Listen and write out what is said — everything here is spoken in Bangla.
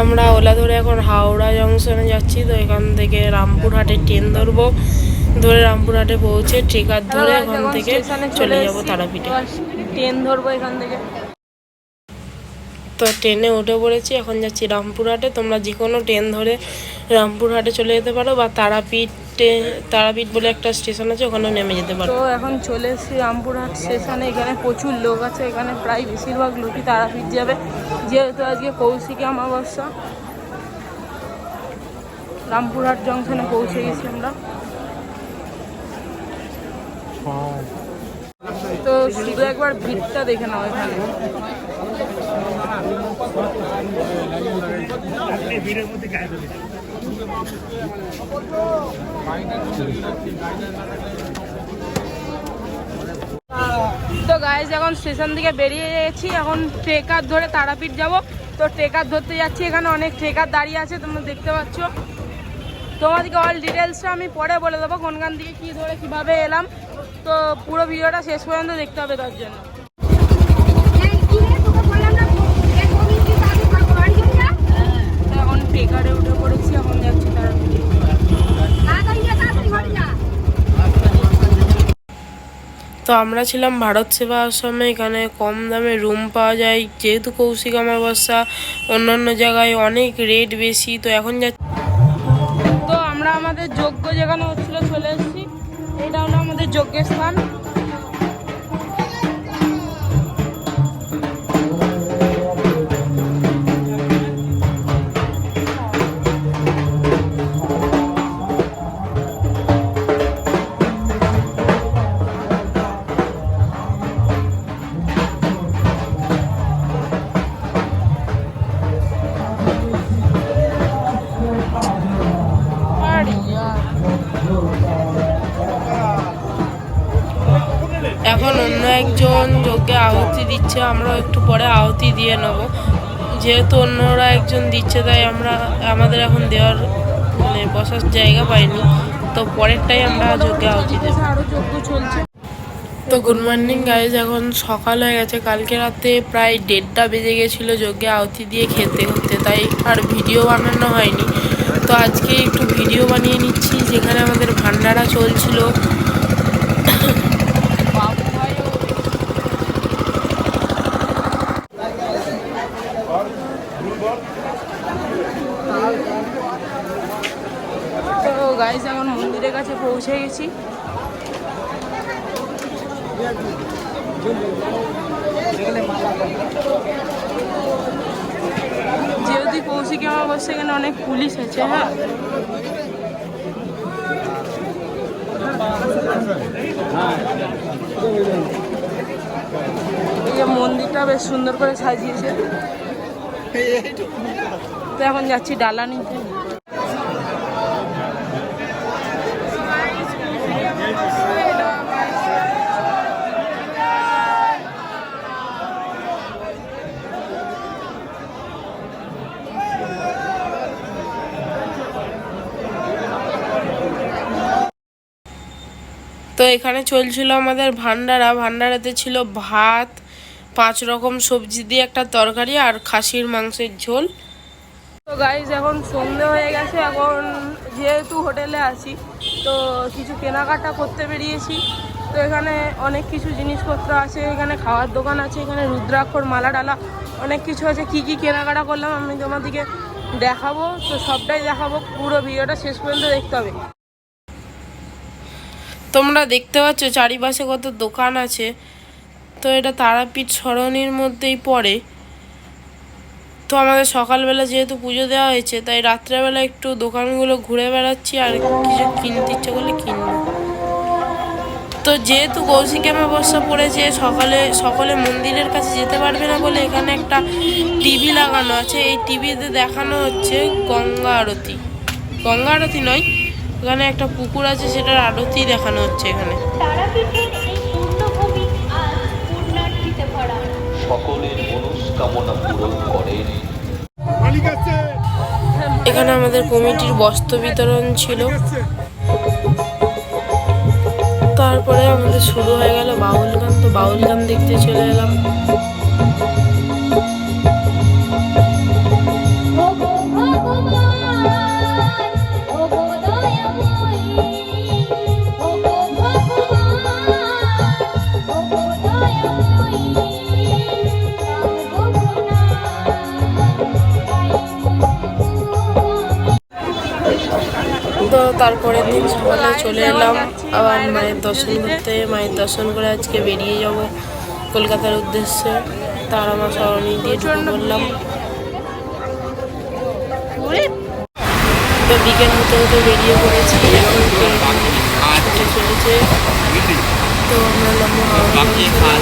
আমরা ওলা ধরে এখন হাওড়া জংশনে যাচ্ছি তো এখান থেকে রামপুরহাটে ট্রেন ধরবো। ধরে রামপুরহাটে পৌঁছে ট্রেকার ধরে এখান থেকে চলে যাব তারাপীঠে। ট্রেন ধরবো এখান থেকে। তো ট্রেনে উঠে পড়েছি এখন যাচ্ছি রামপুরহাটে। তোমরা যে কোনো ট্রেন ধরে রামপুরহাটে চলে যেতে পারো বা তারাপীঠে তারাপীঠ বলে একটা স্টেশন আছে ওখানেও নেমে যেতে পারো। তো এখন চলে এসেছি রামপুরহাট স্টেশনে এখানে প্রচুর লোক আছে এখানে প্রায় বেশিরভাগ লোকই তারাপীঠ যাবে। যেহেতু আজকে কৌশিকী অমাবস্যা রামপুরহাট জংশনে পৌঁছে গেছি আমরা। তো শুধু একবার ভিড়টা দেখে নাও এখানে। তো গাইজ এখন স্টেশন থেকে বেরিয়ে গেছি। এখন ট্রেকার ধরে তারাপীঠ যাব। তো ট্রেকার ধরতে যাচ্ছি। এখানে অনেক ট্রেকার দাঁড়িয়ে আছে, তোমরা দেখতে পাচ্ছ। তোমাদেরকে অল ডিটেলসটা আমি পরে বলে দেবো, কোনখান থেকে কী ধরে কীভাবে এলাম। তো পুরো ভিডিওটা শেষ পর্যন্ত দেখতে হবে তার জন্য। যাচ্ছি তো আমরা ছিলাম ভারত সেবা আশ্রমে, এখানে কম দামে রুম পাওয়া যায়। যেহেতু কৌশিক অমাবস্যা, অন্যান্য জায়গায় অনেক রেট বেশি, তো এখন যা তো আমরা যেখানে হচ্ছিল চলে এসেছি। এটা হলো আমাদের যজ্ঞের স্থান। একজন যজ্ঞে আহুতি দিচ্ছে আমরা একটু পরে আহুতি দিয়ে নেব। যেহেতু অন্যরা একজন দিচ্ছে, তাই আমরা, আমাদের এখন দেওয়ার মানে বসার জায়গা পাইনি। তো পরেরটাই আমরা যজ্ঞে আহুতি দেবো। তো গুড মর্নিং গাইজ এখন সকাল হয়ে গেছে। কালকে রাতে প্রায় দেড়টা বেজে গেছিল যজ্ঞে আহুতি দিয়ে খেতে খেতে, তাই আর ভিডিও বানানো হয়নি। তো আজকে একটু ভিডিও বানিয়ে নিচ্ছি, যেখানে আমাদের ভান্ডারা চলছিল। গাইজ এখন মন্দিরের কাছে পৌঁছে গেছি। যেহেতু কৌশিক বসে এখানে অনেক পুলিশ আছে হ্যাঁ? এই মন্দিরটা বেশ সুন্দর করে সাজিয়েছে। তো এখন যাচ্ছি ডালা নিতে তো এখানে চলছিল আমাদের ভান্ডারা। ভান্ডারাতে ছিল ভাত, পাঁচ রকম সবজি দিয়ে একটা তরকারি আর খাসির মাংসের ঝোল। তো গাইজ এখন সন্ধে হয়ে গেছে। এখন যেহেতু হোটেলে আছি, তো কিছু কেনাকাটা করতে বেরিয়েছি। তো এখানে অনেক কিছু জিনিসপত্র আছে, এখানে খাওয়ার দোকান আছে, এখানে রুদ্রাক্ষর মালা ডালা অনেক কিছু আছে। কি কি কেনাকাটা করলাম আমি তোমাদেরকে দেখাবো। তো সবটাই দেখাবো। পুরো ভিডিওটা শেষ পর্যন্ত দেখতে হবে। তোমরা দেখতে পাচ্ছ চারিপাশে কত দোকান আছে। তো এটা তারাপীঠ সরণির মধ্যেই পড়ে। তো আমাদের সকালবেলা যেহেতু পুজো দেওয়া হয়েছে, তাই রাত্রেবেলা একটু দোকানগুলো ঘুরে বেড়াচ্ছি আর কিছু কিনতে ইচ্ছে করলে কিনবো। তো যেহেতু কৌশিক অমাবস্যা পড়েছে, সকালে, সকলে মন্দিরের কাছে যেতে পারবে না বলে এখানে একটা টিভি লাগানো আছে। এই টিভিতে দেখানো হচ্ছে গঙ্গা আরতি। গঙ্গা আরতি নয় এখানে একটা পুকুর আছে সেটার আরতি দেখানো হচ্ছে এখানে। সকলের মনস্কামনা পূরণ করেন এখানে আমাদের কমিটির বস্ত্র বিতরণ ছিল। তারপরে আমাদের শুরু হয়ে গেল বাউল গান। তো বাউল গান দেখতে চলে এলাম। তো তারপরের দিন সকালে চলে এলাম। আবার মায়ের দর্শন করতে। মায়ের দর্শন করে আজকে বেরিয়ে যাব কলকাতার উদ্দেশ্যে। তারা মা সরণি দিয়ে ঢুকে পড়লাম। তো বিকেল হতে হতে বেরিয়ে পড়েছি। এখন ট্রেন চলেছে। তো আমরা জংশনে।